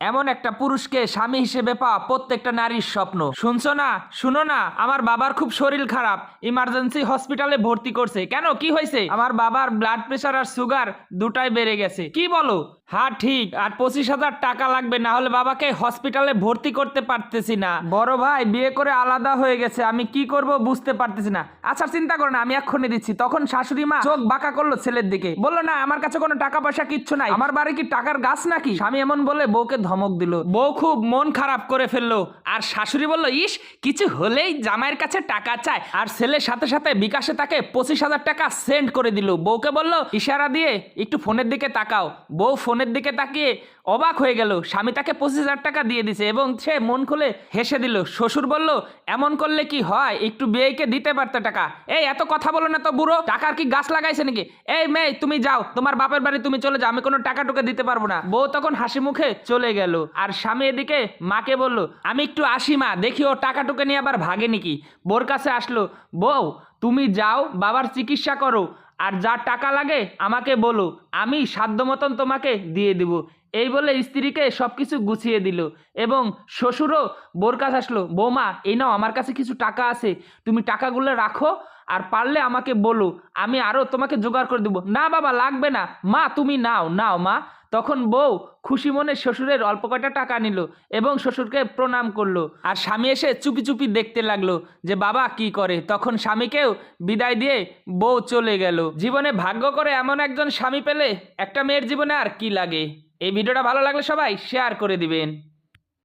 এমন একটা পুরুষকে স্বামী হিসেবে পাওয়া প্রত্যেকটা নারীর স্বপ্ন। শুনছো না? শুনো না? আমার বাবার খুব শরীর খারাপ। ইমার্জেন্সি হসপিটালে ভর্তি করছে। কেন? কি হয়েছে? আমার বাবার ব্লাড প্রেশার আর সুগার দুটাই বেড়ে গেছে। কি বলো? হ্যাঁ ঠিক। আর পঁচিশ হাজার টাকা লাগবে, না হলে বাবাকে হসপিটালে ভর্তি করতে পারতেছি না। বড় ভাই, বিয়ে করে আলাদা হয়ে গেছে, আমি কি করব বুঝতে পারতেছি না। আচ্ছা চিন্তা করো না, আমি এক্ষুনি দিচ্ছি। তখন শাশুড়ি মা চোখ বাঁকা করল ছেলের দিকে। বলল, না, আমার কাছে কোনো টাকা পয়সা কিচ্ছু নাই। আমার বাড়ি কি টাকার গাছ নাকি? স্বামী এমন বলে বউকে ধমক দিল। বউ খুব মন খারাপ করে ফেলল। আর শাশুড়ি বলল, ইস, কিছু হলেই জামাইয়ের কাছে টাকা চায়। আর ছেলের সাথে সাথে বিকাশে তাকে পঁচিশ হাজার টাকা সেন্ড করে দিল। বউকে বলল, ইশারা দিয়ে একটু ফোনের দিকে তাকাও। বউ ফোনের দিকে তাকিয়ে অবাক হয়ে গেল। স্বামী তাকে পঁচিশ হাজার টাকা দিয়ে দিছে এবং সে মন খুলে হেসে দিল। শ্বশুর বলল, এমন করলে কি হয়? একটু বিয়েকে দিতে পারতো টাকা। এই, এত কথা বলো না তো বুড়ো। টাকার কি গাছ লাগাইছে নাকি? এই মেয়ে, তুমি যাও। তোমার বাপের বাড়ি তুমি চলে যাও। আমি কোনো টাকা টুকা দিতে পারব না। বউ তখন হাসি মুখে চলে গেল। আর স্বামী এদিকে মাকে বলল, আমি একটু আসি মা। দেখি ও টাকা টুকা নিয়ে আবার ভাগে নাকি? বোর কাছে আসলো, বউ, তুমি যাও, বাবার চিকিৎসা করো। আর যা টাকা লাগে আমাকে বলো, আমি সাধ্য মতন তোমাকে দিয়ে দেবো। এই বলে স্ত্রীকে সব কিছু গুছিয়ে দিল এবং শ্বশুরও বোর কাছে আসলো বৌমা, এই নাও, আমার কাছে কিছু টাকা আছে, তুমি টাকাগুলো রাখো আর পারলে আমাকে বলো, আমি আরও তোমাকে জোগাড় করে দেবো। না বাবা, লাগবে না। মা, তুমি নাও নাও মা। তখন বউ খুশি মনে শ্বশুরের অল্প কয়টা টাকা নিল এবং শ্বশুরকে প্রণাম করল। আর স্বামী এসে চুপি চুপি দেখতে লাগল যে, বাবা, কি করে? তখন স্বামীকেও বিদায় দিয়ে বউ চলে গেল। জীবনে ভাগ্য করে এমন একজন স্বামী পেলে একটা মেয়ের জীবনে আর কি লাগে? এই ভিডিওটা ভালো লাগলে সবাই শেয়ার করে দিবেন।